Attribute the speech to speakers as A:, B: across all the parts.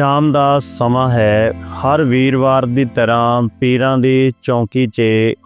A: ਸ਼ਾਮ ਦਾ ਸਮਾਂ ਹੈ। ਹਰ ਵੀਰਵਾਰ ਦੀ ਤਰ੍ਹਾਂ ਪੀਰਾਂ ਦੀ ਚੌਂਕੀ 'ਚ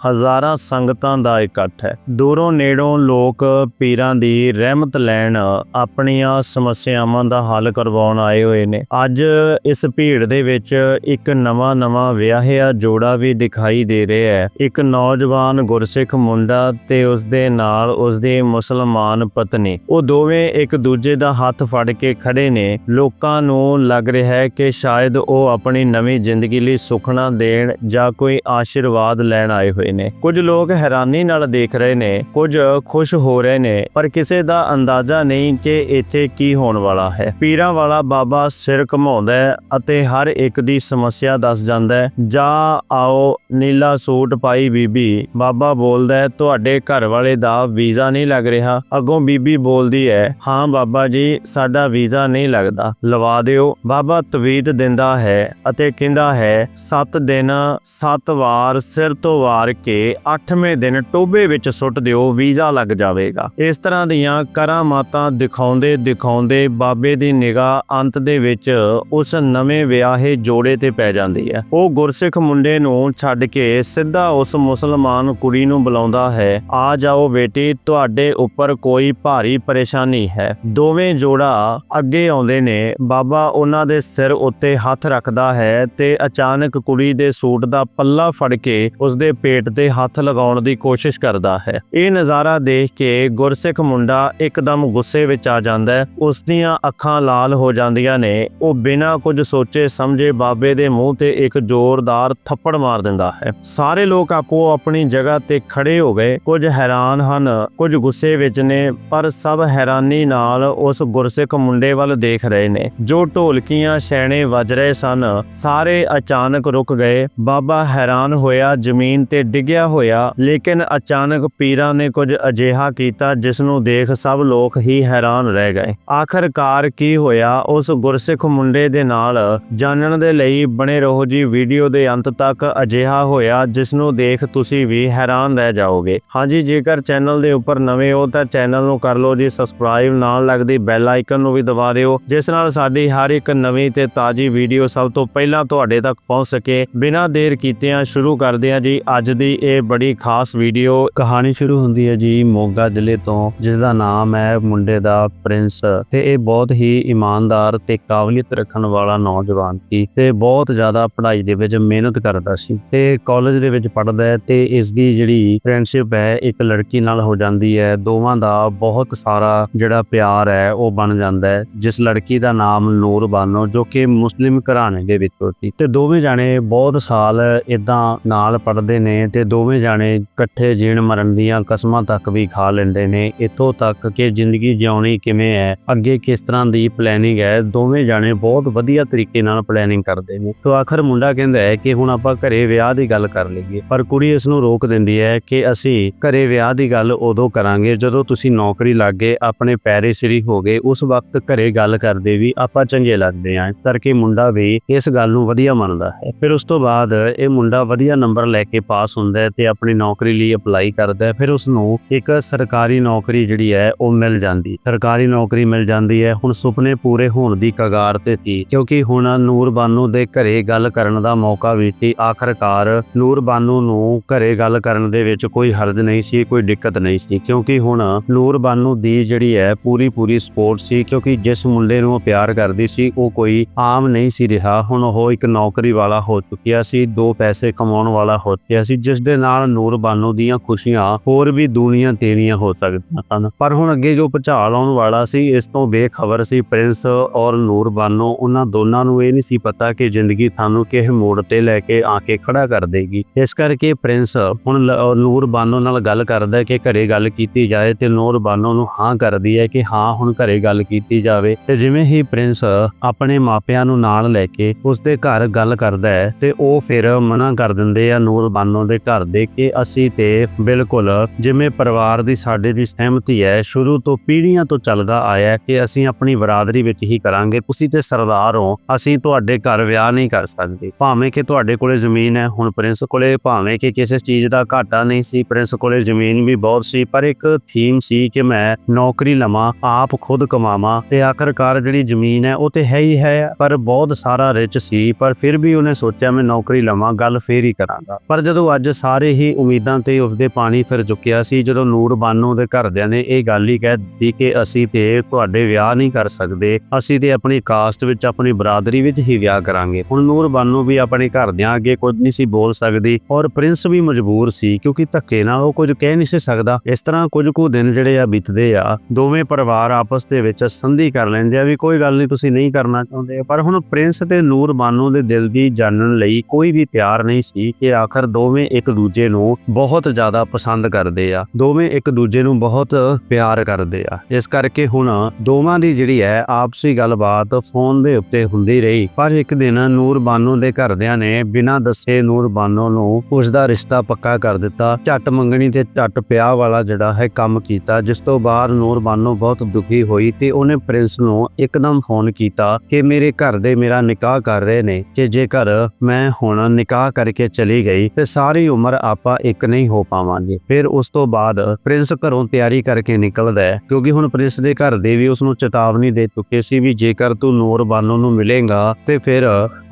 A: ਹਜ਼ਾਰਾਂ ਸੰਗਤਾਂ ਦਾ ਇਕੱਠ ਹੈ। ਦੂਰੋਂ ਨੇੜੋਂ ਲੋਕ ਪੀਰਾਂ ਦੀ ਰਹਿਮਤ ਲੈਣ ਆਪਣੀਆਂ ਸਮੱਸਿਆਵਾਂ ਦਾ ਹੱਲ ਕਰਵਾਉਣ ਆਏ ਹੋਏ ਨੇ। ਅੱਜ ਇਸ ਭੀੜ ਦੇ ਵਿੱਚ ਇੱਕ ਨਵਾਂ ਨਵਾਂ ਵਿਆਹਿਆ ਜੋੜਾ ਵੀ ਦਿਖਾਈ ਦੇ ਰਿਹਾ ਹੈ। ਇੱਕ ਨੌਜਵਾਨ ਗੁਰਸਿੱਖ ਮੁੰਡਾ ਤੇ ਉਸ ਦੇ ਨਾਲ ਉਸ ਦੀ ਮੁਸਲਮਾਨ ਪਤਨੀ। ਉਹ ਦੋਵੇਂ ਇੱਕ ਦੂਜੇ ਦਾ ਹੱਥ ਫੜ ਕੇ ਖੜੇ ਨੇ। ਲੋਕਾਂ ਨੂੰ ਲੱਗ ਰਿਹਾ ਹੈ ਕਿ ਸ਼ਾਇਦ ਉਹ ਆਪਣੀ ਨਵੀਂ ਜ਼ਿੰਦਗੀ ਲਈ ਸੁਖਣਾ ਦੇਣ ਜਾਂ ਕੋਈ ਆਸ਼ੀਰਵਾਦ ਲੈਣ ਆਏ ਹੋਏ ਨੇ। ਕੁਝ ਲੋਕ ਹੈਰਾਨੀ ਨਾਲ ਦੇਖ ਰਹੇ ਨੇ, ਕੁਝ ਖੁਸ਼ ਹੋ ਰਹੇ ਨੇ, ਪਰ ਕਿਸੇ ਦਾ ਅੰਦਾਜ਼ਾ ਨਹੀਂ ਕਿ ਇੱਥੇ ਕੀ ਹੋਣ ਵਾਲਾ ਹੈ। ਪੀਰਾਂ ਵਾਲਾ ਬਾਬਾ ਸਿਰ ਘਮਾਉਂਦਾ ਹੈ ਅਤੇ ਹਰ ਇੱਕ ਦੀ ਸਮੱਸਿਆ ਦੱਸ ਜਾਂਦਾ ਹੈ, ਜਾ ਆਓ, ਨੀਲਾ ਸੂਟ ਪਾਈ ਬੀਬੀ, ਬਾਬਾ ਬੋਲਦਾ ਹੈ, ਤੁਹਾਡੇ ਘਰ ਵਾਲੇ ਦਾ ਵੀਜ਼ਾ ਨਹੀਂ ਲੱਗ ਰਿਹਾ, ਅੱਗੋਂ ਬੀਬੀ ਬੋਲਦੀ ਹੈ, ਹਾਂ ਬਾਬਾ ਜੀ, ਸਾਡਾ ਵੀਜ਼ਾ ਨਹੀਂ ਲੱਗਦਾ, ਲਵਾ ਦਿਓ। ਬਾਬਾ ਤਵੀਤ ਦਿੰਦਾ ਹੈ ਅਤੇ ਕਹਿੰਦਾ ਹੈ 7 ਦਿਨ 7 ਵਾਰ ਸਿਰ ਤੋਂ ਵਾਰ ਕੇ 8ਵੇਂ ਦਿਨ ਟੋਬੇ ਵਿੱਚ ਸੁੱਟ ਦਿਓ, ਵੀਜ਼ਾ ਲੱਗ ਜਾਵੇਗਾ ਇਸ ਤਰ੍ਹਾਂ ਦੀਆਂ ਕਰਾਮਾਤਾਂ ਦਿਖਾਉਂਦੇ ਦਿਖਾਉਂਦੇ ਬਾਬੇ ਦੀ ਨਿਗਾਹ ਅੰਤ ਦੇ ਵਿੱਚ ਉਸ ਨਵੇਂ ਵਿਆਹੇ ਜੋੜੇ ਤੇ ਪੈ ਜਾਂਦੀ ਹੈ। ਉਹ ਗੁਰਸਿੱਖ ਮੁੰਡੇ ਨੂੰ ਛੱਡ ਕੇ ਸਿੱਧਾ ਉਸ ਮੁਸਲਮਾਨ ਕੁੜੀ ਨੂੰ ਬੁਲਾਉਂਦਾ ਹੈ, ਆ ਜਾਓ ਬੇਟੀ, ਤੁਹਾਡੇ ਉੱਪਰ ਕੋਈ ਭਾਰੀ ਪਰੇਸ਼ਾਨੀ ਹੈ ਦੋਵੇਂ ਜੋੜਾ ਅੱਗੇ ਆਉਂਦੇ ਨੇ। ਬਾਬਾ ਉਹਨਾਂ ਦੇ ਸਿਰ ਉੱਤੇ ਹੱਥ ਰੱਖਦਾ ਹੈ ਤੇ ਅਚਾਨਕ ਕੁੜੀ ਦੇ ਸੂਟ ਦਾ ਪੱਲਾ ਫੜ ਕੇ ਉਸ ਦੇ ਪੇਟ ਤੇ ਹੱਥ ਲਗਾਉਣ ਦੀ ਕੋਸ਼ਿਸ਼ ਕਰਦਾ ਹੈ। ਇਹ ਨਜ਼ਾਰਾ ਦੇਖ ਕੇ ਗੁਰਸਿੱਖ ਮੁੰਡਾ ਇੱਕਦਮ ਗੁੱਸੇ ਵਿੱਚ ਆ ਜਾਂਦਾ ਹੈ। ਉਸ ਦੀਆਂ ਅੱਖਾਂ ਲਾਲ ਹੋ ਜਾਂਦੀਆਂ ਨੇ। ਉਹ ਬਿਨਾਂ ਕੁਝ ਸੋਚੇ ਸਮਝੇ ਬਾਬੇ ਦੇ ਮੂੰਹ ਤੇ ਇੱਕ ਜ਼ੋਰਦਾਰ ਥੱਪੜ ਮਾਰ ਦਿੰਦਾ ਹੈ। ਸਾਰੇ ਲੋਕ ਆਪੋ ਆਪਣੀ ਜਗ੍ਹਾ ਤੇ ਖੜੇ ਹੋ ਗਏ। ਕੁਝ ਹੈਰਾਨ ਹਨ, ਕੁਝ ਗੁੱਸੇ ਵਿੱਚ ਨੇ, ਪਰ ਸਭ ਹੈਰਾਨੀ ਨਾਲ ਉਸ ਗੁਰਸਿੱਖ ਮੁੰਡੇ ਵੱਲ ਦੇਖ ਰਹੇ ਨੇ। ਜੋ ਢੋਲਕੀਆਂ ਛੈਣੇ ਵੱਜ ਰਹੇ ਸਨ। ਸਾਰੇ ਅਚਾਨਕ ਰੁਕ ਗਏ। ਬਾਬਾ ਹੈਰਾਨ ਹੋਇਆ, ਜ਼ਮੀਨ ਤੇ ਡਿੱਗਿਆ ਹੋਇਆ। ਲੇਕਿਨ ਅਚਾਨਕ ਪੀਰਾਂ ਨੇ ਕੁਝ ਅਜਿਹਾ ਕੀਤਾ ਜਿਸ ਨੂੰ ਦੇਖ ਸਭ ਲੋਕ ਹੀ ਹੈਰਾਨ ਰਹਿ ਗਏ। ਆਖਰਕਾਰ ਕੀ ਹੋਇਆ? ਉਸ ਗੁਰਸਿੱਖ ਮੁੰਡੇ ਦੇ ਨਾਲ ਜਾਣਨ ਦੇ ਲਈ ਬਣੇ ਰਹੋ ਜੀ। ਵੀਡੀਓ ਦੇ ਅੰਤ ਤੱਕ ਅਜਿਹਾ ਹੋਇਆ ਜਿਸ ਨੂੰ ਦੇਖ ਤੁਸੀਂ ਵੀ ਹੈਰਾਨ ਰਹਿ ਜਾਓਗੇ। ਹਾਂਜੀ ਜੇਕਰ ਚੈਨਲ ਦੇ ਉੱਪਰ ਨਵੇਂ ਹੋ, ਤਾਂ ਚੈਨਲ ਨੂੰ ਕਰ ਲਓ ਜੀ। ਸਬਸਕ੍ਰਾਈਬ ਨਾਲ ਲੱਗਦੀ ਬੈਲ ਆਈਕਨ ਨੂੰ ਵੀ ਦਬਾ ਦਿਓ, ਜਿਸ ਨਾਲ ਸਾਡੀ ਹਰ ਇੱਕ ਨਵੀਂ ਤੇ ਤਾਜ਼ੀ ਵੀਡੀਓ ਸਭ ਤੋਂ ਪਹਿਲਾਂ ਤੁਹਾਡੇ ਤੱਕ ਪਹੁੰਚ ਸਕੇ। ਬਿਨਾਂ ਦੇਰ ਕੀਤਿਆਂ ਸ਼ੁਰੂ ਕਰਦੇ ਹਾਂ ਜੀ, ਅੱਜ ਦੀ ਇਹ ਬੜੀ ਖਾਸ ਵੀਡੀਓ। ਕਹਾਣੀ ਸ਼ੁਰੂ ਹੁੰਦੀ ਹੈ ਜੀ, ਮੋਗਾ ਜ਼ਿਲ੍ਹੇ ਤੋਂ ਜਿਸ ਦਾ ਨਾਮ ਹੈ ਮੁੰਡੇ ਦਾ ਪ੍ਰਿੰਸ। ਤੇ ਇਹ ਬਹੁਤ ਹੀ ਇਮਾਨਦਾਰ ਤੇ ਕਾਬਲੀਅਤ ਰੱਖਣ ਵਾਲਾ ਨੌਜਵਾਨ ਸੀ ਤੇ ਬਹੁਤ ਜ਼ਿਆਦਾ ਪੜ੍ਹਾਈ ਦੇ ਵਿੱਚ ਮਿਹਨਤ ਕਰਦਾ ਸੀ। ਤੇ ਕਾਲਜ ਦੇ ਵਿੱਚ ਪੜ੍ਹਦਾ ਹੈ ਤੇ ਇਸ ਦੀ ਜਿਹੜੀ ਫਰੈਂਡਸ਼ਿਪ ਹੈ, ਇੱਕ ਲੜਕੀ ਨਾਲ ਹੋ ਜਾਂਦੀ ਹੈ। ਦੋਵਾਂ ਦਾ ਬਹੁਤ ਸਾਰਾ ਜਿਹੜਾ ਪਿਆਰ ਹੈ, ਉਹ ਬਣ ਜਾਂਦਾ ਹੈ। ਜਿਸ ਲੜਕੀ ਦਾ ਨਾਮ ਨੂਰ ਬਾਨੋ, ਜੋ ਕਿ ਮੁਸਲਿਮ ਘਰਾਣੇ ਦੇ ਵਿੱਚੋਂ ਸੀ ਤੇ ਦੋਵੇਂ ਜਾਣੇ ਬਹੁਤ ਸਾਲ ਇਦਾਂ ਨਾਲ ਪੜ੍ਹਦੇ ਨੇ ਤੇ ਦੋਵੇਂ ਜਾਣੇ ਇਕੱਠੇ ਜੀਣ ਮਰਨ ਦੀਆਂ ਕਸਮਾਂ ਤੱਕ ਵੀ ਖਾ ਲੈਂਦੇ ਨੇ। ਇੱਥੋਂ ਤੱਕ ਕਿ ਜ਼ਿੰਦਗੀ ਜਿਉਣੀ ਕਿਵੇਂ ਹੈ, ਅੱਗੇ ਕਿਸ ਤਰ੍ਹਾਂ ਦੀ ਪਲੈਨਿੰਗ ਹੈ, ਦੋਵੇਂ ਜਾਣੇ ਬਹੁਤ ਵਧੀਆ ਤਰੀਕੇ ਨਾਲ ਪਲੈਨਿੰਗ ਕਰਦੇ ਨੇ। ਤੋਂ ਆਖਰ ਮੁੰਡਾ ਕਹਿੰਦਾ ਹੈ ਕਿ ਹੁਣ ਆਪਾਂ ਘਰੇ ਵਿਆਹ ਦੀ ਗੱਲ ਕਰ ਲਈਏ, ਪਰ ਕੁੜੀ ਇਸ ਨੂੰ ਰੋਕ ਦਿੰਦੀ ਹੈ ਕਿ ਅਸੀਂ ਘਰੇ ਵਿਆਹ ਦੀ ਗੱਲ ਉਦੋਂ ਕਰਾਂਗੇ ਜਦੋਂ ਤੁਸੀਂ ਨੌਕਰੀ ਲੱਗ ਗਏ, ਆਪਣੇ ਪੈਰੇ ਸਿਰੀ ਹੋ ਗਏ, ਉਸ ਵਕਤ ਘਰੇ ਗੱਲ ਕਰਦੇ ਵੀ ਆਪਾਂ ਚੰਗੇ ਲੱਗਦੇ ਆਂ। ਕਰਕੇ ਮੁੰਡਾ ਵੀ ਇਸ ਗੱਲ ਨੂੰ ਵਧੀਆ ਮੰਨਦਾ ਹੈ। ਫਿਰ ਉਸ ਤੋਂ ਬਾਅਦ ਇਹ ਮੁੰਡਾ ਵਧੀਆ ਨੰਬਰ ਲੈ ਕੇ ਪਾਸ ਹੁੰਦਾ ਹੈ ਤੇ ਆਪਣੀ ਨੌਕਰੀ ਲਈ ਅਪਲਾਈ ਕਰਦਾ ਹੈ। ਫਿਰ ਉਸ ਨੂੰ ਇੱਕ ਸਰਕਾਰੀ ਨੌਕਰੀ ਜਿਹੜੀ ਹੈ, ਉਹ ਮਿਲ ਜਾਂਦੀ ਸਰਕਾਰੀ ਨੌਕਰੀ ਮਿਲ ਜਾਂਦੀ ਹੈ। ਹੁਣ ਸੁਪਨੇ ਪੂਰੇ ਹੋਣ ਦੀ ਕਗਾਰ ਤੇ ਸੀ, ਕਿਉਂਕਿ ਹੁਣ ਨੂਰ ਬਾਨੂ ਦੇ ਘਰੇ ਗੱਲ ਕਰਨ ਦਾ ਮੌਕਾ ਵੀ ਸੀ। ਆਖਰਕਾਰ ਨੂਰ ਬਾਨੂ ਨੂੰ ਘਰੇ ਗੱਲ ਕਰਨ ਦੇ ਵਿੱਚ ਕੋਈ ਹਰਜ ਨਹੀਂ ਸੀ, ਕੋਈ ਦਿੱਕਤ ਨਹੀਂ ਸੀ, ਕਿਉਂਕਿ ਹੁਣ ਨੂਰ ਬਾਨੂ ਦੀ ਜਿਹੜੀ ਹੈ ਪੂਰੀ ਪੂਰੀ ਸਪੋਰਟ ਸੀ, ਕਿਉਂਕਿ ਜਿਸ ਮੁੰਡੇ ਨੂੰ ਉਹ ਪਿਆਰ ਕਰਦੀ ਸੀ, ਉਹ ਕੋਈ ਆਮ ਨਹੀਂ ਸੀ ਰਿਹਾ। ਹੁਣ ਉਹ ਇੱਕ ਨੌਕਰੀ ਵਾਲਾ ਹੋ ਚੁੱਕਿਆ ਸੀ, ਦੋ ਪੈਸੇ ਕਮਾਉਣ ਵਾਲਾ ਹੋ ਚੁੱਕਿਆ ਸੀ, ਜਿਸ ਦੇ ਨਾਲ ਨੂਰ ਬਾਨੂ ਦੀਆਂ ਖੁਸ਼ੀਆਂ ਹੋਰ ਵੀ ਦੁਨੀਆ ਤੇਰੀਆਂ ਹੋ ਸਕਦੀਆਂ ਹਨ ਪਰ ਹੁਣ ਅੱਗੇ ਜੋ ਭੁਚਾਲ ਆਉਣ ਵਾਲਾ ਸੀ, ਇਸ ਤੋਂ ਬੇਖਬਰ ਸੀ ਪ੍ਰਿੰਸ ਔਰ ਨੂਰ ਬਾਨੋ ਉਹਨਾਂ ਦੋਨਾਂ ਨੂੰ ਇਹ ਨਹੀਂ ਸੀ ਪਤਾ ਕਿ ਜ਼ਿੰਦਗੀ ਤੁਹਾਨੂੰ ਕਿਸ ਮੋੜ ਤੇ ਲੈ ਕੇ ਆ ਕੇ ਖੜਾ ਕਰ ਦੇਗੀ। ਇਸ ਕਰਕੇ ਪ੍ਰਿੰਸ ਹੁਣ ਲ- ਨੂਰ ਬਾਨੋ ਨਾਲ ਗੱਲ ਕਰਦਾ ਕਿ ਘਰੇ ਗੱਲ ਕੀਤੀ ਜਾਏ ਤੇ ਨੂਰ ਬਾਨੋ ਨੂੰ ਹਾਂ ਕਰਦੀ ਹੈ ਕਿ ਹਾਂ, ਹੁਣ ਘਰੇ ਗੱਲ ਕੀਤੀ ਜਾਵੇ। ਤੇ ਜਿਵੇਂ ਹੀ ਪ੍ਰਿੰਸ ਆਪਣੇ ਮਾਪਿਆਂ ਨੂੰ ਨਾਲ ਲੈ ਕੇ ਉਸ ਦੇ ਘਰ ਗੱਲ ਕਰਦਾ ਹੈ ਤੇ ਉਹ ਫਿਰ ਮਨਾ ਕਰ ਦਿੰਦੇ ਆ ਨੂਰ ਬਾਨੋ ਦੇ ਘਰ ਦੇ ਕਿ ਅਸੀਂ ਤੇ ਬਿਲਕੁਲ ਜਿਵੇਂ ਪਰਿਵਾਰ ਦੀ ਸਾਡੇ ਦੀ ਸਹਿਮਤੀ ਹੈ, ਸ਼ੁਰੂ ਤੋਂ ਪੀੜ੍ਹੀਆਂ ਤੋਂ ਚੱਲਦਾ ਆਇਆ ਕਿ ਅਸੀਂ ਆਪਣੀ ਬਰਾਦਰੀ ਵਿੱਚ ਹੀ ਕਰਾਂਗੇ। ਤੁਸੀਂ ਤੇ ਸਰਦਾਰ ਹੋ, ਅਸੀਂ ਤੁਹਾਡੇ ਘਰ ਵਿਆਹ ਨਹੀਂ ਕਰ ਸਕਦੇ। ਭਾਵੇਂ ਕਿ ਤੁਹਾਡੇ ਕੋਲੇ ਜ਼ਮੀਨ ਹੈ, ਹੁਣ ਪ੍ਰਿੰਸ ਕੋਲੇ ਭਾਵੇਂ ਕਿ ਕਿਸੇ ਚੀਜ਼ ਦਾ ਘਾਟਾ ਨਹੀਂ ਸੀ, ਪ੍ਰਿੰਸ ਕੋਲੇ ਜ਼ਮੀਨ ਵੀ ਬਹੁਤ ਸੀ, ਪਰ ਇੱਕ ਥੀਮ ਸੀ ਕਿ ਮੈਂ ਨੌਕਰੀ ਲਵਾਂ, ਆਪ ਖੁਦ ਕਮਾਵਾਂ ਤੇ ਆਖਰਕਾਰ ਜਿਹੜੀ ਜ਼ਮੀਨ ਹੈ, ਉਹ ਤੇ ਹੈ ਹੀ ਹੈ ਪਰ ਬਹੁਤ ਸਾਰਾ ਰਿਚ ਸੀ, ਪਰ ਫਿਰ ਵੀ ਉਹਨੇ ਸੋਚਿਆ ਮੈਂ ਨੌਕਰੀ ਲਵਾਂ, ਗੱਲ ਫੇਰ ਹੀ ਕਰਾਂਗਾ। ਪਰ ਜਦੋਂ ਅੱਜ ਸਾਰੇ ਹੀ ਉਮੀਦਾਂ ਤੇ ਉਸਦੇ ਪਾਣੀ ਫਿਰ ਚੁੱਕਿਆ ਸੀ, ਜਦੋਂ ਨੂਰ ਬਾਨੋ ਦੇ ਘਰਦਿਆਂ ਨੇ ਇਹ ਗੱਲ ਹੀ ਕਹਿ ਦਿੱਤੀ ਕਿ ਅਸੀਂ ਤੇ ਤੁਹਾਡੇ ਵਿਆਹ ਨਹੀਂ ਕਰ ਸਕਦੇ, ਅਸੀਂ ਤੇ ਆਪਣੀ ਕਾਸਟ ਵਿੱਚ, ਆਪਣੀ ਬਰਾਦਰੀ ਵਿੱਚ ਹੀ ਵਿਆਹ ਕਰਾਂਗੇ। ਹੁਣ ਨੂਰ ਬਾਨੋ ਵੀ ਆਪਣੇ ਘਰਦਿਆਂ ਅੱਗੇ ਕੁਝ ਨਹੀਂ ਸੀ ਬੋਲ ਸਕਦੀ ਔਰ ਪ੍ਰਿੰਸ ਵੀ ਮਜਬੂਰ ਸੀ, ਕਿਉਂਕਿ ਧੱਕੇ ਨਾਲ ਉਹ ਕੁਝ ਕਹਿ ਨਹੀਂ ਸੀ ਸਕਦਾ। ਇਸ ਤਰ੍ਹਾਂ ਕੁਝ ਕੁ ਦਿਨ ਜਿਹੜੇ ਆ ਬੀਤਦੇ ਆ, ਦੋਵੇਂ ਪਰਿਵਾਰ ਆਪਸ ਦੇ ਵਿੱਚ ਸੰਧੀ ਕਰ ਲੈਂਦੇ ਆ ਵੀ ਕੋਈ ਗੱਲ ਨਹੀਂ, ਤੁਸੀਂ ਨਹੀਂ ਕਰਨਾ ਚਾਹੁੰਦੇ। ਪਰ ਹੁਣ ਪ੍ਰਿੰਸ ਤੇ ਨੂਰ ਬਾਨੋ ਦੇ ਦਿਲ ਦੀ ਜਾਣਨ ਲਈ ਕੋਈ ਵੀ ਤਿਆਰ ਨਹੀਂ ਸੀ ਕਿ ਆਖਰ ਦੋਵੇਂ ਇੱਕ ਦੂਜੇ ਨੂੰ ਬਹੁਤ ਜ਼ਿਆਦਾ ਪਸੰਦ ਕਰਦੇ ਆ, ਦੋਵੇਂ ਇੱਕ ਦੂਜੇ ਨੂੰ ਬਹੁਤ ਪਿਆਰ ਕਰਦੇ ਆ। ਇਸ ਕਰਕੇ ਹੁਣ ਦੋਵਾਂ ਦੀ ਜਿਹੜੀ ਹੈ ਆਪਸੀ ਗੱਲਬਾਤ ਫੋਨ ਦੇ ਉੱਤੇ ਹੁੰਦੀ ਰਹੀ, ਪਰ ਇੱਕ ਦਿਨ ਨੂਰ ਬਾਨੋ ਦੇ ਘਰਦਿਆਂ ਨੇ ਬਿਨਾਂ ਦੱਸੇ ਨੂਰ ਬਾਨੋ ਨੂੰ ਉਸ ਦਾ ਰਿਸ਼ਤਾ ਪੱਕਾ ਕਰ ਦਿੱਤਾ। ਝੱਟ ਮੰਗਣੀ ਤੇ ਝੱਟ ਪਿਆ ਵਾਲਾ ਜਿਹੜਾ ਹੈ ਕੰਮ ਕੀਤਾ, ਜਿਸ ਤੋਂ ਬਾਅਦ ਨੂਰ ਬਾਨੋ ਬਹੁਤ ਦੁਖੀ ਹੋਈ ਤੇ ਉਹਨੇ ਪ੍ਰਿੰਸ ਨੂੰ ਇੱਕਦਮ ਫੋਨ ਕੀਤਾ ਕਿ ਮੇਰੇ ਘਰ ਦੇ ਮੇਰਾ ਨਿਕਾਹ ਕਰ ਰਹੇ ਨੇ ਕਿ ਜੇਕਰ ਮੈਂ ਹੁਣ ਨਿਕਾਹ ਕਰਕੇ ਚਲੀ ਗਈ ਤੇ ਸਾਰੀ ਉਮਰ ਆਪਾਂ ਇੱਕ ਨਹੀਂ ਹੋ ਪਾਵਾਂਗੇ। ਫਿਰ ਉਸ ਤੋਂ ਬਾਅਦ ਪ੍ਰਿੰਸ ਘਰੋਂ ਤਿਆਰੀ ਕਰਕੇ ਨਿਕਲਦਾ ਹੈ, ਕਿਉਂਕਿ ਹੁਣ ਪ੍ਰਿੰਸ ਦੇ ਘਰ ਦੇ ਵੀ ਉਸ ਨੂੰ ਚੇਤਾਵਨੀ ਦੇ ਚੁੱਕੇ ਸੀ ਵੀ ਜੇਕਰ ਤੂੰ ਨੂਰ ਬਾਨੋ ਨੂੰ ਮਿਲੇਗਾ ਤੇ ਫਿਰ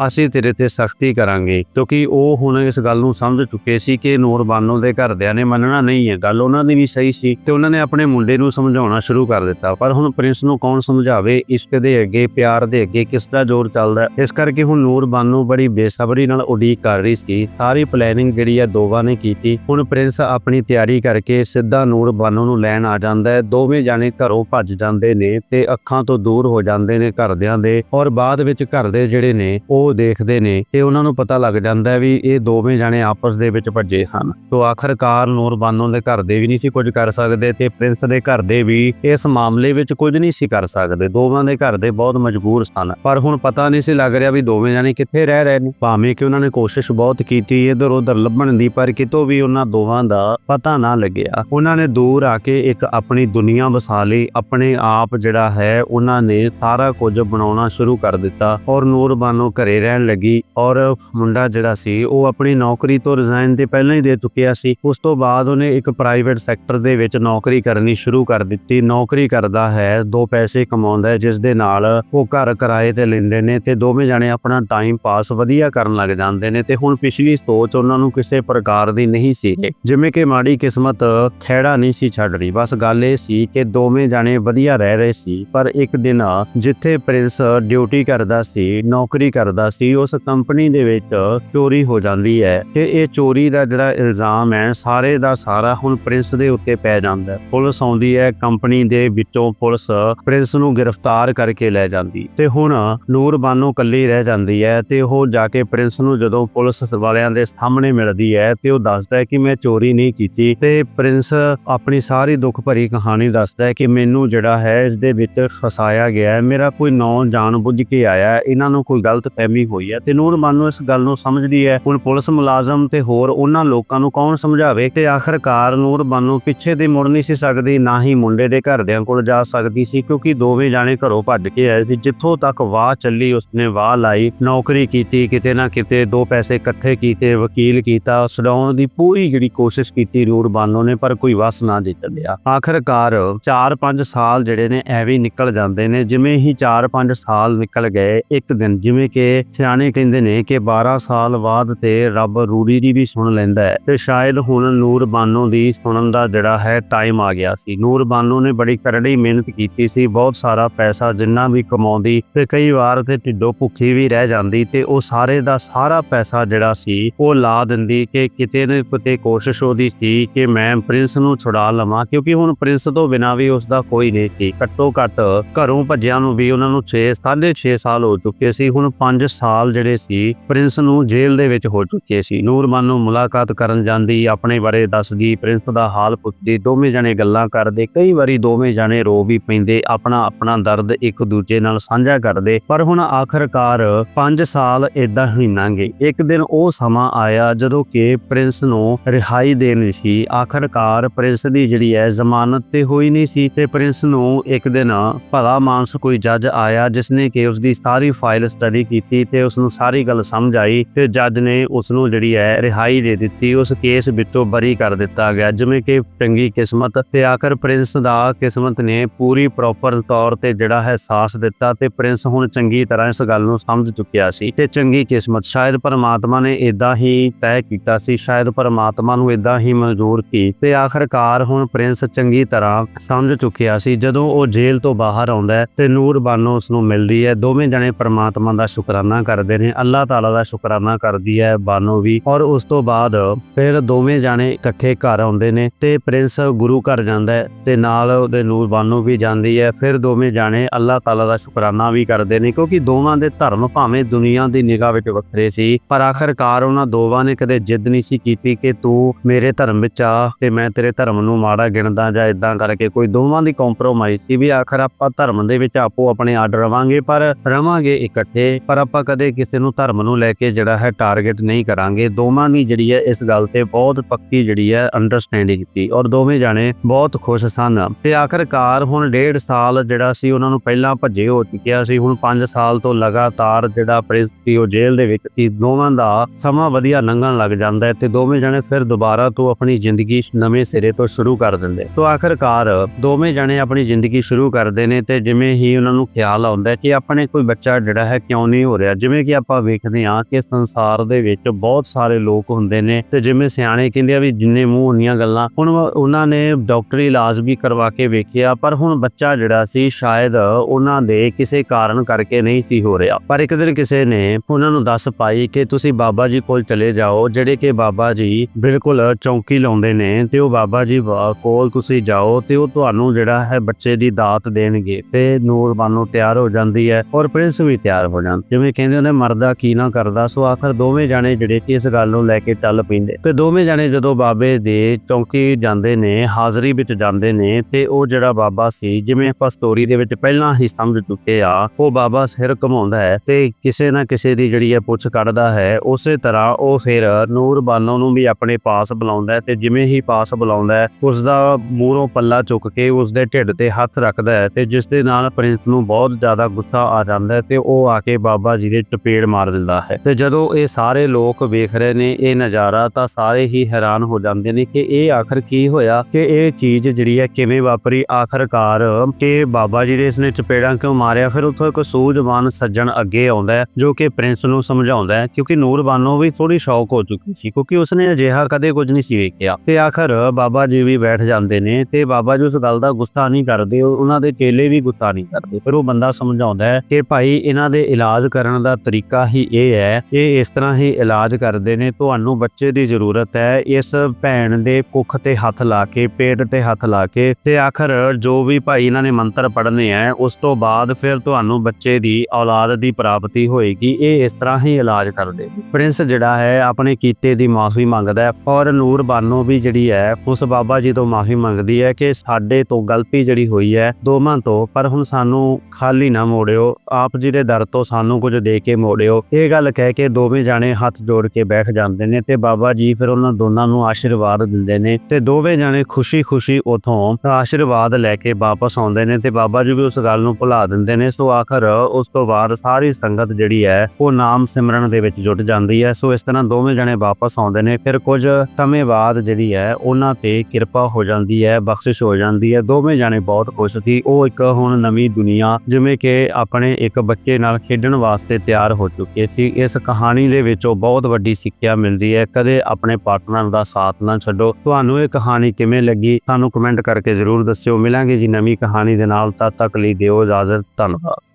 A: ਅਸੀਂ ਤੇਰੇ ਤੇ ਸਖਤੀ ਕਰਾਂਗੇ। ਕਿਉਂਕਿ ਉਹ ਹੁਣ ਇਸ ਗੱਲ ਨੂੰ ਸਮਝ ਚੁੱਕੇ ਸੀ ਕਿ ਨੂਰ ਬਾਨੋ ਦੇ ਘਰਦਿਆਂ ਨੇ ਮੰਨਣਾ ਨਹੀਂ ਹੈ। ਗੱਲ ਉਹਨਾਂ ਦੀ ਵੀ ਸਹੀ ਸੀ ਤੇ ਉਹਨਾਂ ਨੇ ਆਪਣੇ ਮੁੰਡੇ ਨੂੰ ਸਮਝਾਉਣਾ ਸ਼ੁਰੂ ਕਰ ਦਿੱਤਾ। ਪਰ ਹੁਣ ਪ੍ਰਿੰਸ ਨੂੰ ਕੌਣ ਸਮਝਾਵੇ? ਇਸ਼ਕ ਦੇ ਅੱਗੇ, ਪਿਆਰ ਦੇ ਅੱਗੇ ਕਿਸ ਦਾ ਜ਼ੋਰ ਚੱਲਦਾ ਇਸ ਕਰਕੇ ਹੁਣ ਨੂਰ ਬਾਨੋ ਬੜੀ ਬੇਸਬਰੀ ਨਾਲ ਉਡੀਕ ਕਰ ਰਹੀ ਸੀ। ਸਾਰੀ ਪਲੈਨਿੰਗ ਜਿਹੜੀ ਆ ਦੋਵਾਂ ਨੇ ਕੀਤੀ। ਹੁਣ ਪ੍ਰਿੰਸ ਆਪਣੀ ਤਿਆਰੀ ਕਰਕੇ ਸਿੱਧਾ ਨੂਰ ਬਾਨੋ ਨੂੰ ਲੈਣ ਆ ਜਾਂਦਾ ਹੈ। ਦੋਵੇਂ ਜਾਣੇ ਘਰੋਂ ਭੱਜ ਜਾਂਦੇ ਨੇ ਤੇ ਅੱਖਾਂ ਤੋਂ ਦੂਰ ਹੋ ਜਾਂਦੇ ਨੇ ਘਰਦਿਆਂ ਦੇ ਔਰ ਬਾਅਦ ਵਿੱਚ ਘਰ ਦੇ ਜਿਹੜੇ ਨੇ ਉਹ ਦੇਖਦੇ ਨੇ ਤੇ ਉਹਨਾਂ ਨੂੰ ਪਤਾ ਲੱਗ ਜਾਂਦਾ ਵੀ ਇਹ ਦੋਵੇਂ ਜਾਣੇ ਆਪਸ ਦੇ ਵਿੱਚ ਭੱਜੇ ਹਨ। ਤੋਂ ਆਖਰਕਾਰ ਨੂਰ ਬਾਨੋ ਦੇ ਘਰ ਦੇ ਵੀ ਨਹੀਂ ਸੀ ਕੁਝ ਕਰ ਸਕਦੇ ਤੇ ਪ੍ਰਿੰਸ ਦੇ ਘਰ ਦੇ ਵੀ ਇਸ ਮਾਮਲੇ ਵਿੱਚ ਕੁਝ ਨਹੀਂ ਸੀ ਕਰ ਸਕਦੇ। ਦੋਵਾਂ ਦੇ ਘਰ ਦੇ ਬਹੁਤ ਮਜਬੂਰ ਸਨ। ਪਰ ਹੁਣ ਪਤਾ ਨਹੀਂ ਸੀ ਲੱਗ ਰਿਹਾ ਵੀ ਦੋਵੇਂ ਜਾਣੇ ਕਿੱਥੇ ਰਹਿ ਰਹੇ ਨੇ। ਭਾਵੇਂ ਕਿ ਉਹਨਾਂ ਨੇ ਕੋਸ਼ਿਸ਼ ਬਹੁਤ ਕੀਤੀ, ਇਧਰ ਉਧਰ ਲੱਭਣ ਦੀ, ਪਰ ਕਿਤੋਂ ਵੀ ਉਹਨਾਂ ਦੋਵਾਂ ਦਾ ਪਤਾ ਨਾ ਲੱਗਿਆ। ਉਹਨਾਂ ਨੇ ਦੂਰ ਆ ਕੇ ਇੱਕ ਆਪਣੀ ਦੁਨੀਆ ਵਸਾ ਲਈ, ਆਪਣੇ ਆਪ ਜਿਹੜਾ ਹੈ, ਉਹਨਾਂ ਨੇ ਸਾਰਾ ਕੁਝ ਬਣਾਉਣਾ ਸ਼ੁਰੂ ਕਰ ਦਿੱਤਾ ਔਰ ਨੂਰ ਬਾਨੋ ਘਰੇ ਰਹਿਣ ਲੱਗੀ ਔਰ ਮੁੰਡਾ ਜਿਹੜਾ ਸੀ, ਉਹ ਆਪਣੀ ਨੌਕਰੀ ਤੋਂ ਰਿਜ਼ਾਈਨ ਤੇ ਪਹਿਲਾਂ ਹੀ ਦੇ ਚੁੱਕਿਆ ਸੀ। ਉਸ ਤੋਂ ਬਾਅਦ ਉਹਨੇ ਇੱਕ ਪ੍ਰਾਈਵੇਟ ਸੈਕਟਰ ਦੇ ਵਿੱਚ ਨੌਕਰੀ ਕਰਨੀ ਸ਼ੁਰੂ ਕਰ ਦਿੱਤੀ। ਨੌਕਰੀ ਕਰਦਾ ਹੈ, ਦੋ ਪੈਸੇ ਕਮਾਉਂਦਾ ਹੈ, ਜਿਸ ਦੇ ਨਾਲ ਉਹ ਘਰ ਕਿਰਾਏ ਤੇ ਲੈਂਦੇ ਨੇ ਤੇ ਦੋਵੇਂ ਜਾਣੇ ਆਪਣਾ ਟਾਈਮ ਪਾਸ ਵਧੀਆ ਕਰਨ ਲੱਗ ਜਾਂਦੇ ਨੇ ਤੇ ਹੁਣ ਪਿਛਲੀ ਸੋਚ ਉਹਨਾਂ ਨੂੰ ਕਿਸੇ ਪ੍ਰਕਾਰ ਦੀ ਨਹੀਂ ਸੀ। ਜਿਵੇਂ ਕਿ ਮਾੜੀ ਕਿਸਮਤ ਖੇੜਾ ਨਹੀਂ ਸੀ ਛੱਡ ਰਹੀ। ਬਸ ਗੱਲ ਇਹ ਸੀ ਕਿ ਦੋਵੇਂ ਜਾਣੇ ਵਧੀਆ ਰਹਿ ਰਹੇ ਸੀ ਪਰ ਇੱਕ ਦਿਨ ਜਿੱਥੇ ਪ੍ਰਿੰਸ ਡਿਊਟੀ ਕਰਦਾ ਸੀ ਨੌਕਰੀ ਕਰਦਾ ਸੀ ਉਸ ਕੰਪਨੀ ਦੇ ਵਿੱਚ ਚੋਰੀ ਹੋ ਜਾਂਦੀ ਹੈ ਕਿ ਇਹ ਚੋਰੀ ਦਾ ਜਿਹੜਾ ਇਲਜ਼ਾਮ ਹੈ ਸਾਰੇ ਦਾ ਸਾਰਾ ਹੁਣ ਪ੍ਰਿੰਸ ਦੇ ਉੱਤੇ ਪੈ ਜਾਂਦਾ। ਪੁਲਿਸ ਆਉਂਦੀ ਹੈ ਕੰਪਨੀ ਦੇ ਵਿੱਚੋਂ ਪੁਲਿਸ ਪ੍ਰਿੰਸ ਨੂੰ ਗ੍ਰਿਫਤਾਰ ਕਰਕੇ ਲੈ ਜਾਂਦੀ। ਤੇ ਹੁਣ ਨੂਰ ਬਾਨੋ ਕੱਲੀ ਰਹਿ ਜਾਂਦੀ ਹੈ ਤੇ ਉਹ ਜਾ ਕੇ ਪ੍ਰਿੰਸ ਨੂੰ ਜਦੋਂ ਪੁਲਿਸ ਵਾਲਿਆਂ ਦੇ ਸਾਹਮਣੇ ਮਿਲਦੀ ਹੈ ਤੇ ਉਹ ਦੱਸਦਾ ਹੈ ਕਿ ਮੈਂ ਚੋਰੀ ਨਹੀਂ ਕੀਤੀ ਤੇ ਪ੍ਰਿੰਸ ਆਪਣੀ ਸਾਰੀ ਦੁੱਖ ਭਰੀ ਕਹਾਣੀ ਦੱਸਦਾ ਹੈ ਕਿ ਮੈਨੂੰ ਜਿਹੜਾ ਹੈ ਇਸ ਦੇ ਵਿੱਚ ਫਸਾਇਆ ਗਿਆ ਹੈ, ਮੇਰਾ ਕੋਈ ਨੌ ਜਾਣ ਕੇ ਆਇਆ ਇਹਨਾਂ ਨੂੰ ਕੋਈ ਗਲਤ ਫਹਿਮੀ ਹੋਈ ਹੈ ਤੇ ਨੂਰ ਬਾਨੋ ਇਸ ਗੱਲ ਨੂੰ ਸਮਝਦੀ ਹੈ। ਹੁਣ ਪੁਲਿਸ ਮੁਲਾਜ਼ਮ ਤੇ ਹੋਰ ਉਹਨਾਂ ਲੋਕਾਂ ਨੂੰ ਕੌਣ ਸਮਝਾਵੇ ਤੇ ਆਖਰਕਾਰ ਨੂਰ ਬਾਨੋ ਪਿੱਛੇ ਦੇ ਮੁੜ ਨਹੀਂ ਸੀ ਸਕਦੀ, ਨਾ ਹੀ ਮੁੰਡੇ ਦੇ ਘਰਦਿਆਂ ਕੋਲ ਜਾ ਸਕਦੀ ਸੀ ਕਿਉਂਕਿ ਦੋਵੇਂ ਜਾਣੇ ਘਰੋਂ ਭੱਜ ਕੇ ਆਏ ਸੀ, ਜਿੱਥੋਂ ਤੱਕ ਵਾਹ ਚੱਲੀ, ਉਸਨੇ ਵਾਹ ਲਾਈ, ਨੌਕਰੀ ਕੀਤੀ, ਕਿਤੇ ਨਾ ਕਿਤੇ ਦੋ ਪੈਸੇ ਇਕੱਠੇ ਕੀਤੇ, ਵਕੀਲ ਕੀਤਾ, ਸਡਾਉਣ ਦੀ ਪੂਰੀ ਜਿਹੜੀ ਕੋਸ਼ਿਸ਼ ਕੀਤੀ ਨੂਰ ਬਾਨੋ ਨੇ ਪਰ ਕੋਈ ਵਸ ਨਾ ਦੇ ਚੱਲਿਆ ਆਖਰਕਾਰ 4-5 ਸਾਲ ਜਿਹੜੇ ਨੇ, ਐਵੇਂ ਹੀ ਨਿਕਲ ਜਾਂਦੇ ਨੇ, ਜਿਵੇਂ ਹੀ 4-5 ਸਾਲ ਨਿਕਲ ਗਏ, ਇੱਕ ਦਿਨ ਜਿਵੇਂ ਕਿ ਸਿਆਣੇ ਕਹਿੰਦੇ ਨੇ ਕਿ 12 ਸਾਲ ਬਾਅਦ ਤੇ ਰੱਬ ਰੂੜੀ ਦੀ ਵੀ ਸੁਣ ਲੈਂਦਾ ਹੈ। ਤੇ ਸ਼ਾਇਦ ਹੁਣ ਨੂਰ ਬਾਨੋ ਦੀ ਸੁਣਨ ਦਾ ਜਿਹੜਾ ਹੈ, ਟਾਈਮ ਆ ਗਿਆ ਸੀ। ਨੂਰ ਬਾਨੋ ਨੇ ਬੜੀ ਕਰੜੀ ਮਿਹਨਤ ਕੀਤੀ ਸੀ, ਬਹੁਤ ਸਾਰਾ ਪੈਸਾ ਜਿੰਨਾ ਵੀ ਕਮਾਉਂਦੀ ਤੇ ਕਈ ਵਾਰ ਤੇ ਢਿੱਡੋਂ ਭੁੱਖੀ ਵੀ ਰਹਿ ਜਾਂਦੀ ਤੇ ਉਹ ਸਾਰੇ ਦਾ ਸਾਰਾ ਪੈਸਾ ਜਿਹੜਾ ਸੀ, ਉਹ ਲਾ ਦਿੰਦੀ ਕਿ ਕਿਤੇ ਨਾ ਕਿਤੇ ਕੋਸ਼ਿਸ਼ ਉਹਦੀ ਸੀ ਕਿ ਮੈਂ ਪ੍ਰਿੰਸ ਨੂੰ ਛੁਡਾ ਲਵਾਂ, ਕਿਉਂਕਿ ਹੁਣ ਪ੍ਰਿੰਸ ਤੋਂ ਬਿਨਾਂ ਵੀ ਉਸ ਦਾ ਕੋਈ ਨਹੀਂ ਸੀ। ਘੱਟੋ ਘੱਟ ਘਰੋਂ ਭੱਜਿਆਂ ਨੂੰ ਵੀ ਉਹਨਾਂ ਨੂੰ 6 6.5 ਸਾਲ ਹੋ ਚੁੱਕੇ ਸੀ, ਹੁਣ 5 ਸਾਲ ਜਿਹੜੇ ਸੀ, ਪ੍ਰਿੰਸ ਨੂੰ ਜੇਲ੍ਹ ਦੇ ਵਿੱਚ ਹੋ ਚੁੱਕੇ ਸੀ। ਨੂਰਮਨ ਨੂੰ ਮੁਲਾਕਾਤ ਕਰਨ ਜਾਂਦੀ, ਆਪਣੇ ਬਾਰੇ ਦੱਸਦੀ, ਪ੍ਰਿੰਸ ਦਾ ਹਾਲ ਪੁੱਛਦੀ, ਦੋਵੇਂ ਜਣੇ ਗੱਲਾਂ ਕਰਦੇ, ਕਈ ਵਾਰੀ ਦੋਵੇਂ ਜਣੇ ਰੋ ਵੀ ਪੈਂਦੇ ਆਪਣਾ ਆਪਣਾ ਦਰਦ ਇੱਕ ਦੂਜੇ ਨਾਲ ਸਾਂਝਾ ਕਰਦੇ ਪਰ ਹੁਣ ਆਖਰਕਾਰ 5 ਸਾਲ ਇਦਾਂ ਹੀ ਲੰਘੇ ਇੱਕ ਦਿਨ ਉਹ ਸਮਾਂ ਆਇਆ ਜਦੋਂ ਕਿ ਪ੍ਰਿੰਸ ਨੂੰ ਰਿਹਾਈ ਦੇਣੀ ਸੀ। ਆਖਰਕਾਰ ਪ੍ਰਿੰਸ ਦੀ ਜਿਹੜੀ ਹੈ ਜ਼ਮਾਨਤ ਤੇ ਹੋਈ ਨਹੀਂ ਸੀ ਤੇ ਪ੍ਰਿੰਸ ਨੂੰ ਇੱਕ ਦਿਨ ਭਲਾ ਮਾਨਸ ਕੋਈ ਜੱਜ ਆਇਆ ਜਿਸ ਨੇ ਕਿ ਉਸ ਦੀ ਸਾਰੀ ਫਾਈਲ ਸਟੱਡੀ ਕੀਤੀ ਤੇ ਉਸ ਨੂੰ ਸਾਰੀ ਗੱਲ ਸਮਝ ਆਈ ਤੇ ਜੱਜ ਨੇ ਉਸ ਨੂੰ ਜਿਹੜੀ ਹੈ ਰਿਹਾਈ ਦੇ ਦਿੱਤੀ। ਉਸ ਕੇਸ ਵਿੱਚੋਂ ਬਰੀ ਕਰ ਦਿੱਤਾ ਗਿਆ। ਜਿਵੇਂ ਕਿ ਚੰਗੀ ਕਿਸਮਤ ਤੇ ਆਖਰ ਪ੍ਰਿੰਸ ਦਾ ਕਿਸਮਤ ਨੇ ਪੂਰੀ ਪ੍ਰੋਪਰ ਤੌਰ ਤੇ ਜਿਹੜਾ ਹੈ ਸਾਥ ਦਿੱਤਾ ਤੇ ਪ੍ਰਿੰਸ ਹੁਣ ਚੰਗੀ ਤਰ੍ਹਾਂ ਇਸ ਗੱਲ ਨੂੰ ਸਮਝ ਚੁੱਕਿਆ ਸੀ ਤੇ ਚੰਗੀ ਕਿਸਮਤ। ਸ਼ਾਇਦ ਪਰਮਾਤਮਾ ਨੇ ਇਦਾਂ ਹੀ ਤੈਅ ਕੀਤਾ ਸੀ, ਸ਼ਾਇਦ ਪਰਮਾਤਮਾ ਨੂੰ ਇਦਾਂ ਹੀ ਮਨਜ਼ੂਰ ਕੀ ਤੇ ਆਖਰਕਾਰ ਹੁਣ ਪ੍ਰਿੰਸ ਚੰਗੀ ਤਰ੍ਹਾਂ ਸਮਝ ਚੁੱਕਿਆ ਸੀ। ਜਦੋਂ ਉਹ ਜੇਲ੍ਹ ਤੋਂ ਬਾਹਰ ਆਉਂਦਾ ਹੈ ਤੇ ਨੂਰ ਬਾਨੋ ਉਸ ਨੂੰ ਮਿਲਦੀ ਹੈ, ਦੋਵੇਂ ਜਣੇ ਪਰਮਾਤਮਾ ਦਾ ਸ਼ੁਕਰਾਨਾ ਕਰਦੇ ਨੇ, ਅੱਲਾਹ ਤਾਲਾ ਦਾ ਸ਼ੁਕਰਾਨਾ ਕਰਦੀ ਹੈ ਬਾਨੋ ਵੀ ਔਰ ਉਸ ਤੋਂ ਬਾਅਦ ਫਿਰ ਦੋਵੇਂ ਜਾਣੇ ਇਕੱਠੇ ਘਰ ਆਉਂਦੇ ਨੇ ਤੇ ਪ੍ਰਿੰਸ ਗੁਰੂ ਘਰ ਜਾਂਦਾ ਹੈ ਤੇ ਨਾਲ ਉਹਦੇ ਨੂਰ ਬਾਨੋ ਵੀ ਜਾਂਦੀ ਹੈ, ਫਿਰ ਦੋਵੇਂ ਜਾਣੇ ਅੱਲਾਹ ਤਾਲਾ ਦਾ ਸ਼ੁਕਰਾਨਾ ਵੀ ਕਰ ਕਰਦੇ ਨੇ, ਕਿਉਂਕਿ ਦੋਵਾਂ ਦੇ ਧਰਮ ਭਾਵੇਂ ਦੁਨੀਆ ਦੀ ਨਿਗਾਹ ਵਿੱਚ ਵੱਖਰੇ ਸੀ, ਪਰ ਆਖਰਕਾਰ ਉਹਨਾਂ ਦੋਵਾਂ ਨੇ ਕਦੇ ਜਿੱਦ ਨਹੀਂ ਸੀ ਕੀਤੀ ਕਿ ਤੂੰ ਮੇਰੇ ਧਰਮ ਵਿੱਚ ਆ ਤੇ ਮੈਂ ਤੇਰੇ ਧਰਮ ਨੂੰ ਮਾੜਾ ਗਿਣਦਾ ਜਾਂ ਇਦਾਂ ਕਰਕੇ ਕੋਈ ਦੋਵਾਂ ਦੀ ਕੰਪਰੋਮਾਈਜ਼ ਸੀ ਵੀ ਆਖਰ ਆਪਾਂ ਧਰਮ ਦੇ ਵਿੱਚ ਆਪੋ ਆਪਣੇ ਆਡ ਰਵਾਂਗੇ, ਪਰ ਰਵਾਂਗੇ ਇਕੱਠੇ, ਪਰ ਆਪਾਂ ਕਦੇ ਕਿਸੇ ਨੂੰ ਧਰਮ ਨੂੰ ਲੈ ਕੇ ਜਿਹੜਾ ਹੈ ਟਾਰਗੇਟ ਨਹੀਂ ਕਰਾਂਗੇ। ਦੋਵਾਂ ਦੀ ਜਿਹੜੀ ਹੈ ਇਸ ਗੱਲ ਤੇ ਬਹੁਤ ਪੱਕੀ ਜਿਹੜੀ ਹੈ ਅੰਡਰਸਟੈਂਡਿੰਗ ਸੀ ਔਰ ਦੋਵੇਂ ਜਾਣੇ ਬਹੁਤ ਖੁਸ਼ ਸਨ। ਤੇ ਆਖਰਕਾਰ ਹੁਣ ਡੇਢ ਸਾਲ ਜਿਹੜਾ ਸੀ, ਉਹਨਾਂ ਨੂੰ ਪਹਿਲਾਂ ਭੱਜੇ ਹੋ ਚੁੱਕਿਆ ਸੀ, ਹੁਣ 5 ਸਾਲ ਤੋਂ ਲਗਾਤਾਰ ਜਿਹੜਾ ਪ੍ਰਿੰਸ ਸੀ ਉਹ ਜੇਲ੍ਹ ਦੇ ਵਿੱਚ ਸੀ, ਦੋਵਾਂ ਦਾ ਸਮਾਂ ਵਧੀਆ ਲੰਘਣ ਲੱਗ ਜਾਂਦਾ ਹੈ ਤੇ ਦੋਵੇਂ ਜਣੇ ਫਿਰ ਦੁਬਾਰਾ ਤੋਂ ਆਪਣੀ ਜ਼ਿੰਦਗੀ ਨਵੇਂ ਸਿਰੇ ਤੋਂ ਸ਼ੁਰੂ ਕਰ ਦਿੰਦੇ। ਤੋਂ ਆਖਰਕਾਰ ਦੋਵੇਂ ਜਣੇ ਆਪਣੀ ਜ਼ਿੰਦਗੀ ਸ਼ੁਰੂ ਕਰਦੇ ਨੇ ਤੇ ਜਿਵੇਂ ਹੀ ਉਹਨਾਂ ਨੂੰ ਖਿਆਲ ਆਉਂਦਾ ਕਿ ਆਪਣੇ ਕੋਈ ਬੱਚਾ ਜਿਹੜਾ ਹੈ ਕਿਉਂ ਨਹੀਂ ਹੋ ਰਿਹਾ, ਜਿਵੇਂ ਕਿ ਆਪਾਂ ਵੇਖਦੇ ਹਾਂ ਕਿ ਸੰਸਾਰ ਦੇ ਵਿੱਚ ਬਹੁਤ ਸਾਰੇ ਲੋਕ ਹੁੰਦੇ ਨੇ ਤੇ ਜਿਵੇਂ ਸਿਆਣੇ ਕਹਿੰਦੇ ਆ ਵੀ ਜਿੰਨੇ ਮੂੰਹ ਹੁੰਦੀਆਂ ਗੱਲਾਂ, ਹੁਣ ਉਹਨਾਂ ਨੇ ਡਾਕਟਰੀ ਇਲਾਜ ਵੀ ਕਰਵਾ ਕੇ ਵੇਖਿਆ, ਪਰ ਹੁਣ ਬੱਚਾ ਜਿਹੜਾ ਸੀ, ਸ਼ਾਇਦ ਉਹਨਾਂ ਦੇ ਕਿਸੇ ਕਾਰਨ ਕਰਕੇ ਨਹੀਂ ਸੀ ਹੋ ਰਿਹਾ। ਪਰ ਇੱਕ ਦਿਨ ਕਿਸੇ ਨੇ ਉਹਨਾਂ ਨੂੰ ਦੱਸ ਪਾਈ ਕਿ ਤੁਸੀਂ ਬਾਬਾ ਜੀ ਕੋਲ ਚਲੇ ਜਾਓ, ਜਿਹੜੇ ਕਿ ਬਾਬਾ ਜੀ ਬਿਲਕੁਲ ਚੌਂਕੀ ਲਾਉਂਦੇ ਨੇ ਤੇ ਉਹ ਬਾਬਾ ਜੀ ਕੋਲ ਤੁਸੀਂ ਜਾਓ ਤੇ ਉਹ ਤੁਹਾਨੂੰ ਜਿਹੜਾ ਹੈ ਬੱਚੇ ਦੀ ਦਾਤ ਦੇਣਗੇ ਤੇ ਨੂਰ ਬਾਨੋ ਤਿਆਰ ਹੋ ਜਾਂਦੀ ਹੈ ਔਰ ਪ੍ਰਿੰਸ ਵੀ ਤਿਆਰ ਹੋ ਜਾਂਦਾ। ਜਿਵੇਂ ਕਹਿੰਦੇ ਨੇ ਮਰਦਾ ਕੀ ਨਾ ਕਰਦਾ, ਸੋ ਆਖਰ ਦੋਵੇਂ ਜਾਣੇ ਜਿਹੜੇ ਇਸ ਗੱਲ ਨੂੰ ਲੈ ਕੇ ਚੱਲ ਪੈਂਦੇ। ਤੇ ਦੋਵੇਂ ਜਾਣੇ ਜਦੋਂ ਬਾਬੇ ਦੇ ਚੌਂਕੀ ਜਾਂਦੇ ਨੇ, ਹਾਜ਼ਰੀ ਵਿੱਚ ਜਾਂਦੇ ਨੇ ਤੇ ਉਹ ਜਿਹੜਾ ਬਾਬਾ ਸੀ, ਜਿਵੇਂ ਆਪਾਂ ਸਟੋਰੀ ਦੇ ਵਿੱਚ ਪਹਿਲਾਂ ਹੀ ਸਮਝ ਚੁੱਕੇ ਆ, ਉਹ ਬਾਬਾ ਸਿਰ ਘਮਾਉਂਦਾ ਹੈ ਤੇ ਕਿਸੇ ਨਾ ਕਿਸੇ ਦੀ ਜਿਹੜੀ ਹੈ ਪੁੱਛ ਕੱਢਦਾ ਹੈ, ਉਸੇ ਤਰ੍ਹਾਂ ਉਹ ਫਿਰ ਨੂਰ ਬਾਨੋ ਨੂੰ ਵੀ ਆਪਣੇ ਪਾਸ ਬੁਲਾਉਂਦਾ ਹੈ ਤੇ ਜਿਵੇਂ ਹੀ ਪਾਸ ਬੁਲਾਉਂਦਾ ਹੈ ਉਸ ਦਾ ਮੂਹਰੋਂ ਪੱਲਾ ਚੁੱਕ ਕੇ ਉਸ ਦੇ ਢਿੱਡ ਤੇ ਹੱਥ ਰੱਖਦਾ ਹੈ ਤੇ ਜਿਸ ਦੇ ਨਾਲ ਪ੍ਰਿੰਸ ਨੂੰ ਬਹੁਤ ਜ਼ਿਆਦਾ ਗੁੱਸਾ ਆ ਜਾਂਦਾ ਹੈ ਤੇ ਉਹ ਆ ਕੇ ਬਾਬਾ ਜੀ ਦੇ ਚਪੇੜ ਮਾਰ ਦਿੰਦਾ ਹੈ। ਤੇ ਜਦੋਂ ਇਹ ਸਾਰੇ ਲੋਕ ਵੇਖ ਰਹੇ ਨੇ ਇਹ ਨਜ਼ਾਰਾ ਤਾਂ ਸਾਰੇ ਹੀ ਹੈਰਾਨ ਹੋ ਜਾਂਦੇ ਨੇ ਕਿ ਇਹ ਆਖਰ ਕੀ ਹੋਇਆ, ਕਿ ਇਹ ਚੀਜ਼ ਜਿਹੜੀ ਹੈ ਕਿਵੇਂ ਵਾਪਰੀ? ਆਖਰਕਾਰ ਕਿ ਬਾਬਾ ਜੀ ਦੇ ਇਸਨੇ ਚਪੇੜਾਂ ਕਿਉਂ ਮਾਰਿਆ? ਫਿਰ ਉੱਥੋਂ ਇੱਕ ਸੂਝਵਾਨ ਸੱਜਣ ਅੱਗੇ ਆਉਂਦਾ ਹੈ, ਜੋ ਕਿ ਪ੍ਰਿੰਸ ਨੂੰ ਸਮਝਾਉਂਦਾ ਹੈ, ਕਿਉਂਕਿ ਨੂਰ ਬਾਨੋ ਵੀ ਥੋੜੀ ਸ਼ੌਕ ਹੋ ਚੁੱਕੀ ਸੀ, ਕਿਉਂਕਿ ਉਸਨੇ ਅਜਿਹਾ ਕਦੇ ਕੁਝ ਨਹੀਂ ਸੀ ਵੇਖਿਆ। ਤੇ ਆਖਰ ਬਾਬਾ ਜੀ ਵੀ ਬੈਠ ਜਾਂਦੇ ਨੇ ਤੇ ਬਾਬਾ ਜੀ ਉਸ ਗੱਲ ਦਾ ਗੁੱਸਾ ਨਹੀਂ ਕਰਦੇ ਉਹਨਾਂ ਦੇ ਚੇਲੇ ਵੀ ਗੁੱਸਾ ਨਹੀਂ ਕਰਦੇ। ਪਰ ਉਹ ਬੰਦਾ ਸਮਝਾਉਂਦਾ ਹੈ ਕਿ ਭਾਈ, ਇਹਨਾਂ ਦੇ ਇਲਾਜ ਕਰਨ ਦਾ ਤਰੀਕਾ ਹੀ ਇਹ ਹੈ, ਇਹ ਇਸ ਤਰ੍ਹਾਂ ਹੀ ਇਲਾਜ ਕਰਦੇ ਨੇ, ਤੁਹਾਨੂੰ ਬੱਚੇ ਦੀ ਜ਼ਰੂਰਤ ਹੈ, ਇਸ ਭੈਣ ਦੇ ਕੁੱਖ ਤੇ ਹੱਥ ਲਾ ਕੇ, ਪੇਟ ਤੇ ਹੱਥ ਲਾ ਕੇ, ਤੇ ਆਖਰ ਜੋ ਵੀ ਭਾਈ ਇਹਨਾਂ ਨੇ ਮੰਤਰ ਪੜ੍ਹਨੇ ਆ ਉਸ ਤੋਂ ਬਾਅਦ ਫਿਰ ਤੁਹਾਨੂੰ ਬੱਚੇ ਦੀ ਔਲਾਦ ਦੀ ਪ੍ਰਾਪਤੀ ਹੋਏਗੀ, ਇਹ ਇਸ ਤਰ੍ਹਾਂ ਹੀ ਇਲਾਜ ਕਰਦੇ ਪ੍ਰਿੰਸ ਜਿਹੜਾ ਹੈ, ਆਪਣੇ ਕੀਤੇ ਦੀ ਮਾਫੀ ਮੰਗਦਾ ਹੈ ਔਰ ਨੂਰ ਬਾਨੋ ਵੀ ਜਿਹੜੀ ਹੈ, ਉਸ ਬਾਬਾ ਜੀ ਤੋਂ ਮਾਫੀ ਮੰਗਦੀ ਹੈ ਕਿ ਸਾਡੇ ਤੋਂ ਗਲਤੀ ਜਿਹੜੀ ਹੋਈ ਹੈ, ਦੋਵਾਂ ਤੋਂ, ਪਰ ਹੁਣ ਸਾਨੂੰ ਖਾਲੀ ਨਾ ਮੋੜਿਓ, ਆਪ ਜੀ ਦੇ ਦਰ ਤੋਂ ਸਾਨੂੰ ਕੁਝ ਦੇ ਕੇ ਮੋੜਿਓ। ਇਹ ਗੱਲ ਕਹਿ ਕੇ ਦੋਵੇਂ ਜਾਣੇ ਹੱਥ ਜੋੜ ਕੇ ਬੈਠ ਜਾਂਦੇ ਨੇ ਤੇ ਬਾਬਾ ਜੀ ਫਿਰ ਉਹਨਾਂ ਦੋਨਾਂ ਨੂੰ ਆਸ਼ੀਰਵਾਦ ਦਿੰਦੇ ਨੇ ਤੇ ਦੋਵੇਂ ਜਾਣੇ ਖੁਸ਼ੀ-ਖੁਸ਼ੀ ਉਥੋਂ ਆਸ਼ੀਰਵਾਦ ਲੈ ਕੇ ਵਾਪਸ ਆਉਂਦੇ ਨੇ ਤੇ ਬਾਬਾ ਜੀ ਵੀ ਉਸ ਗੱਲ ਨੂੰ ਭੁਲਾ ਦਿੰਦੇ ਨੇ, ਸੋ ਆਖ ਆਖਰ ਉਸ ਤੋਂ ਬਾਅਦ ਸਾਰੀ ਸੰਗਤ ਜਿਹੜੀ ਹੈ, ਉਹ ਨਾਮ ਸਿਮਰਨ ਦੇ ਵਿੱਚ ਜੁਟ ਜਾਂਦੀ ਹੈ। ਸੋ ਇਸ ਤਰ੍ਹਾਂ ਦੋਵੇਂ ਜਣੇ ਵਾਪਸ ਆਉਂਦੇ ਨੇ। ਫਿਰ ਕੁਝ ਸਮੇਂ ਬਾਅਦ ਜਿਹੜੀ ਹੈ, ਉਹਨਾਂ ਤੇ ਕਿਰਪਾ ਹੋ ਜਾਂਦੀ ਹੈ, ਬਖਸ਼ਿਸ਼ ਹੋ ਜਾਂਦੀ ਹੈ। ਦੋਵੇਂ ਜਣੇ ਬਹੁਤ ਖੁਸ਼ ਸੀ। ਉਹ ਇੱਕ ਹੁਣ ਨਵੀਂ ਦੁਨੀਆ, ਜਿਵੇਂ ਕਿ ਆਪਣੇ ਇੱਕ ਬੱਚੇ ਨਾਲ ਖੇਡਣ ਵਾਸਤੇ ਤਿਆਰ ਹੋ ਚੁੱਕੇ ਸੀ। ਇਸ ਕਹਾਣੀ ਦੇ ਵਿੱਚੋਂ ਬਹੁਤ ਵੱਡੀ ਸਿੱਖਿਆ ਮਿਲਦੀ ਹੈ। ਕਦੇ ਆਪਣੇ ਪਾਰਟਨਰ ਦਾ ਸਾਥ ਨਾ ਛੱਡੋ। ਤੁਹਾਨੂੰ ਇਹ ਕਹਾਣੀ ਕਿਵੇਂ ਲੱਗੀ, ਸਾਨੂੰ ਕਮੈਂਟ ਕਰਕੇ ਜ਼ਰੂਰ ਦੱਸਿਓ। ਮਿਲਾਂਗੇ ਜੀ ਨਵੀਂ ਕਹਾਣੀ ਦੇ ਨਾਲ। ਤਦ ਤੱਕ ਲਈ ਦਿਓ ਇਜਾਜ਼ਤ। ਧੰਨਵਾਦ।